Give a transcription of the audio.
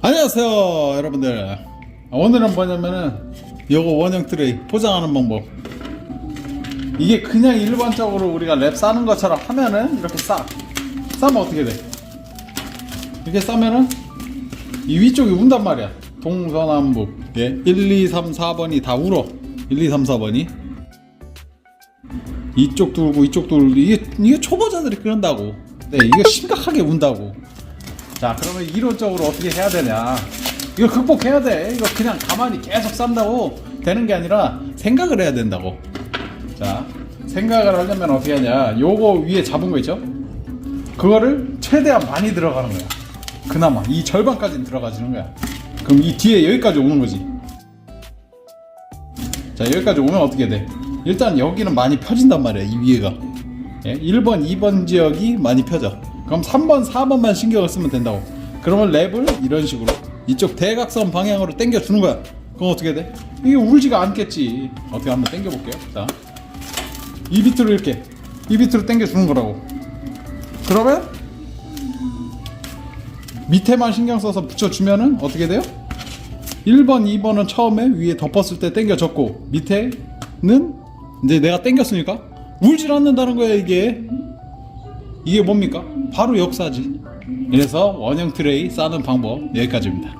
안녕하세요 여러분들. 오늘은 뭐냐면은 요거 원형 트레이 포장하는 방법. 이게 그냥 일반적으로 우리가 랩 싸는 것처럼 하면은 이렇게 싸. 싸면 어떻게 돼? 이렇게 싸면은 이 위쪽이 운단 말이야. 동서남북. 예? 1, 2, 3, 4번이 다 울어. 1, 2, 3, 4번이. 이쪽도 울고 이쪽도 울고. 이게, 이게 초보자들이 그런다고. 네 이거 심각하게 운다고 자 그러면 이론적으로 어떻게 해야 되냐? 이거 극복해야 돼. 이거 그냥 가만히 계속 싼다고 되는 게 아니라 생각을 해야 된다고. 자 생각을 하려면 어떻게 하냐? 요거 위에 잡은 거 있죠? 그거를 최대한 많이 들어가는 거야. 그나마 이 절반까지는 들어가지는 거야. 그럼 이 뒤에 여기까지 오는 거지. 자 여기까지 오면 어떻게 돼? 일단 여기는 많이 펴진단 말이야 이 위에가. 예? 1번 2번 지역이 많이 펴져 그럼 3번 4번만 신경을 쓰면 된다고. 그러면 랩을 이런 식으로 이쪽 대각선 방향으로 당겨 주는 거야. 그럼 어떻게 돼? 이게 울지가 않겠지. 어떻게 한번 당겨 볼게요. 자 이 비트로 이렇게 이 비트로 당겨 주는 거라고. 그러면 밑에만 신경 써서 붙여 주면은 어떻게 돼요? 1번, 2번은 처음에 위에 덮었을 때 당겨졌고 밑에는 이제 내가 당겼으니까 울질 않는다는 거야 이게 이게 뭡니까? 바로 역사지 그래서 원형 트레이 싸는 방법 여기까지입니다